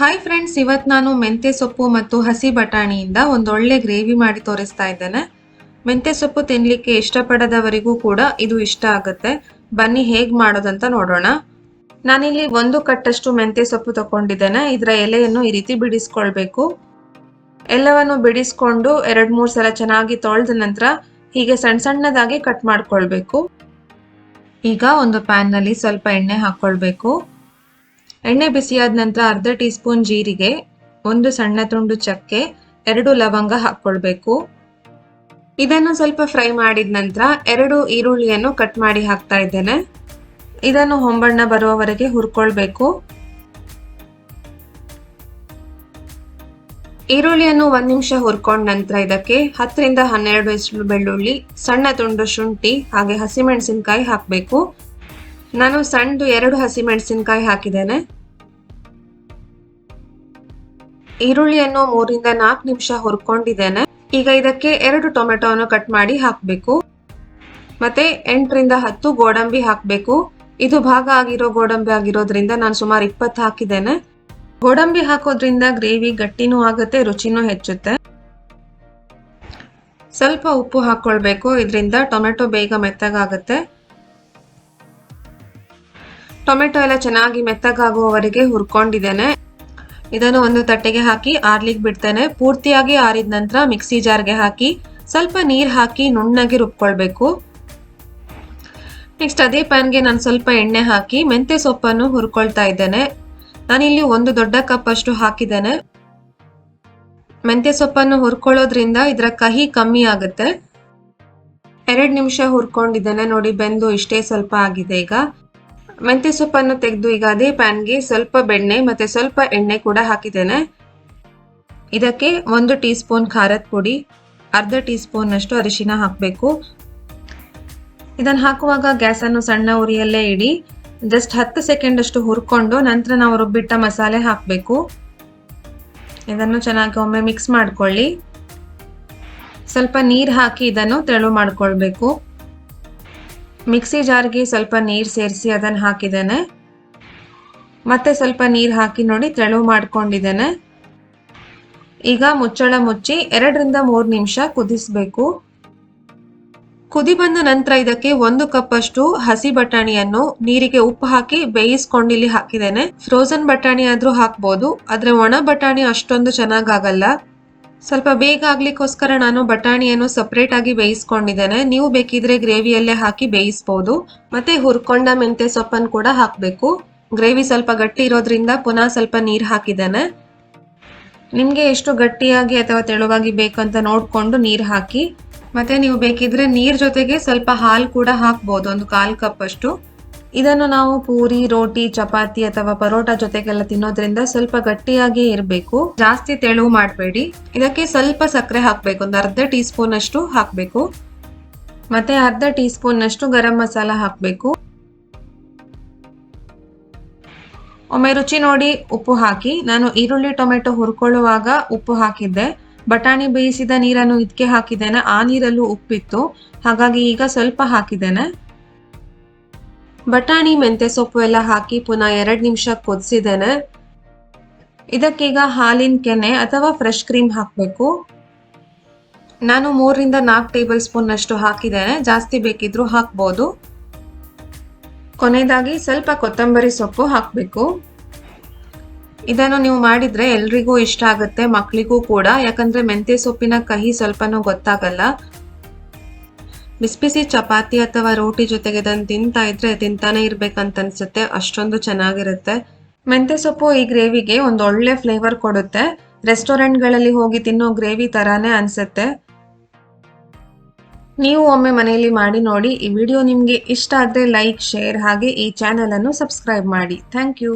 Hi friends ಇವತ್ತು ನಾನು ಮೆಂತ್ಯ ಸೊಪ್ಪು ಮತ್ತು ಹಸಿ ಬಟಾಣಿಯಿಂದ ಒಂದೊಳ್ಳೆ ಗ್ರೇವಿ ಮಾಡಿ ತೋರಿಸ್ತಾ ಇದ್ದೇನೆ. ಮೆಂತ್ಯ ಸೊಪ್ಪು ತಿನ್ನಲಿಕ್ಕೆ ಇಷ್ಟಪಡದವರಿಗೂ ಕೂಡ ಇದು ಇಷ್ಟ ಆಗುತ್ತೆ. ಬನ್ನಿ ಹೇಗೆ ಮಾಡೋದಂತ ನೋಡೋಣ. ನಾನಿಲ್ಲಿ ಒಂದು ಕಟ್ಟಷ್ಟು ಮೆಂತ್ಯ ಸೊಪ್ಪು ತಗೊಂಡಿದ್ದೇನೆ. ಇದರ ಎಲೆಯನ್ನು ಈ ರೀತಿ ಬಿಡಿಸ್ಕೊಳ್ಬೇಕು. ಎಲ್ಲವನ್ನು ಬಿಡಿಸ್ಕೊಂಡು ಎರಡು ಮೂರು ಸಲ ಚೆನ್ನಾಗಿ ತೊಳೆದ ನಂತರ ಹೀಗೆ ಸಣ್ಣ ಸಣ್ಣದಾಗಿ ಕಟ್ ಮಾಡ್ಕೊಳ್ಬೇಕು. ಈಗ ಒಂದು ಪ್ಯಾನ್ನಲ್ಲಿ ಸ್ವಲ್ಪ ಎಣ್ಣೆ ಹಾಕೊಳ್ಬೇಕು. ಎಣ್ಣೆ ಬಿಸಿಯಾದ ನಂತರ ಅರ್ಧ ಟೀ ಸ್ಪೂನ್ ಜೀರಿಗೆ, ಒಂದು ಸಣ್ಣ ತುಂಡು ಚಕ್ಕೆ, ಎರಡು ಲವಂಗ ಹಾಕ್ಕೊಳ್ಬೇಕು. ಇದನ್ನು ಸ್ವಲ್ಪ ಫ್ರೈ ಮಾಡಿದ ನಂತರ ಎರಡು ಈರುಳ್ಳಿಯನ್ನು ಕಟ್ ಮಾಡಿ ಹಾಕ್ತಾ ಇದ್ದೇನೆ. ಇದನ್ನು ಹೊಂಬಣ್ಣ ಬರುವವರೆಗೆ ಹುರ್ಕೊಳ್ಬೇಕು. ಈರುಳ್ಳಿಯನ್ನು ಒಂದ್ ನಿಮಿಷ ಹುರ್ಕೊಂಡ ನಂತರ ಇದಕ್ಕೆ ಹತ್ತರಿಂದ ಹನ್ನೆರಡು ಬೆಳ್ಳುಳ್ಳಿ, ಸಣ್ಣ ತುಂಡು ಶುಂಠಿ, ಹಾಗೆ ಹಸಿಮೆಣಸಿನಕಾಯಿ ಹಾಕಬೇಕು. ನಾನು ಸಣ್ಣದು ಎರಡು ಹಸಿಮೆಣಸಿನಕಾಯಿ ಹಾಕಿದ್ದೇನೆ. ಈರುಳ್ಳಿಯನ್ನು ಮೂರಿಂದ ನಾಲ್ಕು ನಿಮಿಷ ಹುರ್ಕೊಂಡಿದ್ದೇನೆ. ಈಗ ಇದಕ್ಕೆ ಎರಡು ಟೊಮೆಟೊವನ್ನು ಕಟ್ ಮಾಡಿ ಹಾಕಬೇಕು. ಮತ್ತೆ ಎಂಟರಿಂದ ಹತ್ತು ಗೋಡಂಬಿ ಹಾಕಬೇಕು. ಇದು ಭಾಗ ಆಗಿರೋ ಗೋಡಂಬಿ ಆಗಿರೋದ್ರಿಂದ ನಾನು ಸುಮಾರು ಇಪ್ಪತ್ತು ಹಾಕಿದ್ದೇನೆ. ಗೋಡಂಬಿ ಹಾಕೋದ್ರಿಂದ ಗ್ರೇವಿ ಗಟ್ಟಿನೂ ಆಗುತ್ತೆ, ರುಚಿನೂ ಹೆಚ್ಚುತ್ತೆ. ಸ್ವಲ್ಪ ಉಪ್ಪು ಹಾಕೊಳ್ಬೇಕು. ಇದರಿಂದ ಟೊಮೆಟೊ ಬೇಗ ಮೆತ್ತಗಾಗುತ್ತೆ. ಟೊಮೆಟೊ ಎಲ್ಲ ಚೆನ್ನಾಗಿ ಮೆತ್ತಗಾಗುವವರೆಗೆ ಹುರ್ಕೊಂಡಿದ್ದೇನೆ. ಇದನ್ನು ಒಂದು ತಟ್ಟೆಗೆ ಹಾಕಿ ಆರ್ಲಿಕ್ಕೆ ಬಿಡ್ತೇನೆ. ಪೂರ್ತಿಯಾಗಿ ಆರಿದ ನಂತರ ಮಿಕ್ಸಿ ಜಾರ್ಗೆ ಹಾಕಿ ಸ್ವಲ್ಪ ನೀರು ಹಾಕಿ ನುಣ್ಣಗೆ ರುಬ್ಕೊಳ್ಬೇಕು. ನೆಕ್ಸ್ಟ್ ಅದೇ ಪ್ಯಾನ್ಗೆ ನಾನು ಸ್ವಲ್ಪ ಎಣ್ಣೆ ಹಾಕಿ ಮೆಂತ್ಯ ಸೊಪ್ಪನ್ನು ಹುರ್ಕೊಳ್ತಾ ಇದ್ದೇನೆ. ನಾನಿಲ್ಲಿ ಒಂದು ದೊಡ್ಡ ಕಪ್ ಅಷ್ಟು ಹಾಕಿದ್ದೇನೆ. ಮೆಂತ್ಯ ಸೊಪ್ಪನ್ನು ಹುರ್ಕೊಳ್ಳೋದ್ರಿಂದ ಇದರ ಕಹಿ ಕಮ್ಮಿ ಆಗುತ್ತೆ. ಎರಡು ನಿಮಿಷ ಹುರ್ಕೊಂಡಿದ್ದೇನೆ. ನೋಡಿ, ಬೆಂದು ಇಷ್ಟೇ ಸ್ವಲ್ಪ ಆಗಿದೆ ಈಗ. ಮೆಂತ್ಯ ಸೊಪ್ಪನ್ನು ತೆಗೆದು ಈಗ ಅದೇ ಪ್ಯಾನ್ಗೆ ಸ್ವಲ್ಪ ಬೆಣ್ಣೆ ಮತ್ತೆ ಸ್ವಲ್ಪ ಎಣ್ಣೆ ಕೂಡ ಹಾಕಿದ್ದೇನೆ. ಇದಕ್ಕೆ ಒಂದು ಟೀ ಸ್ಪೂನ್ ಖಾರದ ಪುಡಿ, ಅರ್ಧ ಟೀ ಸ್ಪೂನ್ ಅಷ್ಟು ಅರಿಶಿನ ಹಾಕಬೇಕು. ಇದನ್ನು ಹಾಕುವಾಗ ಗ್ಯಾಸನ್ನು ಸಣ್ಣ ಉರಿಯಲ್ಲೇ ಇಡಿ, ಜಸ್ಟ್ ಹತ್ತು ಸೆಕೆಂಡ್ ಅಷ್ಟು ಹುರ್ಕೊಂಡು ನಂತರ ನಾವು ರುಬ್ಬಿಟ್ಟ ಮಸಾಲೆ ಹಾಕಬೇಕು. ಇದನ್ನು ಚೆನ್ನಾಗಿ ಒಮ್ಮೆ ಮಿಕ್ಸ್ ಮಾಡ್ಕೊಳ್ಳಿ. ಸ್ವಲ್ಪ ನೀರು ಹಾಕಿ ಇದನ್ನು ತೆಳು ಮಾಡ್ಕೊಳ್ಬೇಕು. ಮಿಕ್ಸಿ ಜಾರ್ಗೆ ಸ್ವಲ್ಪ ನೀರು ಸೇರಿಸಿ ಅದನ್ನು ಹಾಕಿದ್ದೇನೆ. ಮತ್ತೆ ಸ್ವಲ್ಪ ನೀರು ಹಾಕಿ ನೋಡಿ ತೆಳು ಮಾಡ್ಕೊಂಡಿದ್ದೇನೆ. ಈಗ ಮುಚ್ಚಳ ಮುಚ್ಚಿ ಎರಡರಿಂದ ಮೂರು ನಿಮಿಷ ಕುದಿಸ್ಬೇಕು. ಕುದಿ ಬಂದ ನಂತರ ಇದಕ್ಕೆ ಒಂದು ಕಪ್ ಅಷ್ಟು ಹಸಿ ಬಟಾಣಿಯನ್ನು ನೀರಿಗೆ ಉಪ್ಪು ಹಾಕಿ ಬೇಯಿಸ್ಕೊಂಡು ಇಲ್ಲಿ ಹಾಕಿದ್ದೇನೆ. ಫ್ರೋಸನ್ ಬಟಾಣಿ ಆದ್ರೂ ಹಾಕ್ಬೋದು. ಆದ್ರೆ ಒಣ ಬಟಾಣಿ ಅಷ್ಟೊಂದು ಚೆನ್ನಾಗಾಗಲ್ಲ. ಸ್ವಲ್ಪ ಬೇಗ ಆಗ್ಲಿಕ್ಕೋಸ್ಕರ ನಾನು ಬಟಾಣಿಯನ್ನು ಸಪ್ರೇಟ್ ಆಗಿ ಬೇಯಿಸ್ಕೊಂಡಿದ್ದೇನೆ. ನೀವು ಬೇಕಿದ್ರೆ ಗ್ರೇವಿಯಲ್ಲೇ ಹಾಕಿ ಬೇಯಿಸ್ಬೋದು. ಮತ್ತೆ ಹುರ್ಕೊಂಡ ಮೆಂತೆ ಸೊಪ್ಪನ್ನು ಕೂಡ ಹಾಕಬೇಕು. ಗ್ರೇವಿ ಸ್ವಲ್ಪ ಗಟ್ಟಿ ಇರೋದ್ರಿಂದ ಪುನಃ ಸ್ವಲ್ಪ ನೀರು ಹಾಕಿದ್ದೇನೆ. ನಿಮಗೆ ಎಷ್ಟು ಗಟ್ಟಿಯಾಗಿ ಅಥವಾ ತೆಳುವಾಗಿ ಬೇಕಂತ ನೋಡಿಕೊಂಡು ನೀರು ಹಾಕಿ. ಮತ್ತೆ ನೀವು ಬೇಕಿದ್ರೆ ನೀರ್ ಜೊತೆಗೆ ಸ್ವಲ್ಪ ಹಾಲು ಕೂಡ ಹಾಕ್ಬೋದು. ಒಂದು ಕಾಲು ಕಪ್ ಅಷ್ಟು. ಇದನ್ನು ನಾವು ಪೂರಿ, ರೋಟಿ, ಚಪಾತಿ ಅಥವಾ ಪರೋಟ ಜೊತೆಗೆಲ್ಲ ತಿನ್ನೋದ್ರಿಂದ ಸ್ವಲ್ಪ ಗಟ್ಟಿಯಾಗಿ ಇರಬೇಕು. ಜಾಸ್ತಿ ತೆಳು ಮಾಡಬೇಡಿ. ಇದಕ್ಕೆ ಸ್ವಲ್ಪ ಸಕ್ಕರೆ ಹಾಕಬೇಕು. ಒಂದು ಅರ್ಧ ಟೀ ಸ್ಪೂನ್ ಅಷ್ಟು ಹಾಕಬೇಕು. ಮತ್ತೆ ಅರ್ಧ ಟೀ ಸ್ಪೂನ್ ಅಷ್ಟು ಗರಂ ಮಸಾಲ ಹಾಕಬೇಕು. ಒಮ್ಮೆ ರುಚಿ ನೋಡಿ ಉಪ್ಪು ಹಾಕಿ. ನಾನು ಈರುಳ್ಳಿ, ಟೊಮೆಟೊ ಹುರ್ಕೊಳ್ಳುವಾಗ ಉಪ್ಪು ಹಾಕಿದ್ದೆ. ಬಟಾಣಿ ಬೇಯಿಸಿದ ನೀರನ್ನು ಇದಕ್ಕೆ ಹಾಕಿದ್ದೇನೆ. ಆ ನೀರಲ್ಲೂ ಉಪ್ಪಿತ್ತು. ಹಾಗಾಗಿ ಈಗ ಸ್ವಲ್ಪ ಹಾಕಿದ್ದೇನೆ. ಬಟಾಣಿ ಮೆಂತೆ ಸೊಪ್ಪು ಎಲ್ಲ ಹಾಕಿ ಪುನಃ ಎರಡು ನಿಮಿಷ ಕುದಿಸಿದ್ದೇನೆ. ಇದಕ್ಕೀಗ ಹಾಲಿನ ಕೆನೆ ಅಥವಾ ಫ್ರೆಶ್ ಕ್ರೀಮ್ ಹಾಕಬೇಕು. ನಾನು ಮೂರರಿಂದ ನಾಲ್ಕು ಟೇಬಲ್ ಸ್ಪೂನ್ ಅಷ್ಟು ಹಾಕಿದ್ದೇನೆ. ಜಾಸ್ತಿ ಬೇಕಿದ್ರೂ ಹಾಕ್ಬೋದು. ಕೊನೆಯದಾಗಿ ಸ್ವಲ್ಪ ಕೊತ್ತಂಬರಿ ಸೊಪ್ಪು ಹಾಕಬೇಕು. ಇದನ್ನು ನೀವು ಮಾಡಿದ್ರೆ ಎಲ್ರಿಗೂ ಇಷ್ಟ ಆಗುತ್ತೆ ಮಕ್ಕಳಿಗೂ ಕೂಡ. ಯಾಕಂದ್ರೆ ಮೆಂತ್ಯ ಸೊಪ್ಪಿನ ಕಹಿ ಸ್ವಲ್ಪನೂ ಗೊತ್ತಾಗಲ್ಲ. ಬಿಸಿ ಬಿಸಿ ಚಪಾತಿ ಅಥವಾ ರೋಟಿ ಜೊತೆಗೆ ಇದನ್ನು ತಿಂತಾ ಇದ್ರೆ ತಿಂತಾನೆ ಇರ್ಬೇಕಂತ ಅನ್ಸುತ್ತೆ. ಅಷ್ಟೊಂದು ಚೆನ್ನಾಗಿರುತ್ತೆ. ಮೆಂತ್ಯ ಸೊಪ್ಪು ಈ ಗ್ರೇವಿಗೆ ಒಂದು ಒಳ್ಳೆ ಫ್ಲೇವರ್ ಕೊಡುತ್ತೆ. ರೆಸ್ಟೋರೆಂಟ್ಗಳಲ್ಲಿ ಹೋಗಿ ತಿನ್ನೋ ಗ್ರೇವಿ ತರಾನೇ ಅನ್ಸುತ್ತೆ. ನೀವು ಒಮ್ಮೆ ಮನೆಯಲ್ಲಿ ಮಾಡಿ ನೋಡಿ. ಈ ವಿಡಿಯೋ ನಿಮಗೆ ಇಷ್ಟ ಆದರೆ ಲೈಕ್, ಶೇರ್ ಹಾಗೆ ಈ ಚಾನೆಲ್ ಅನ್ನು ಸಬ್ಸ್ಕ್ರೈಬ್ ಮಾಡಿ. Thank you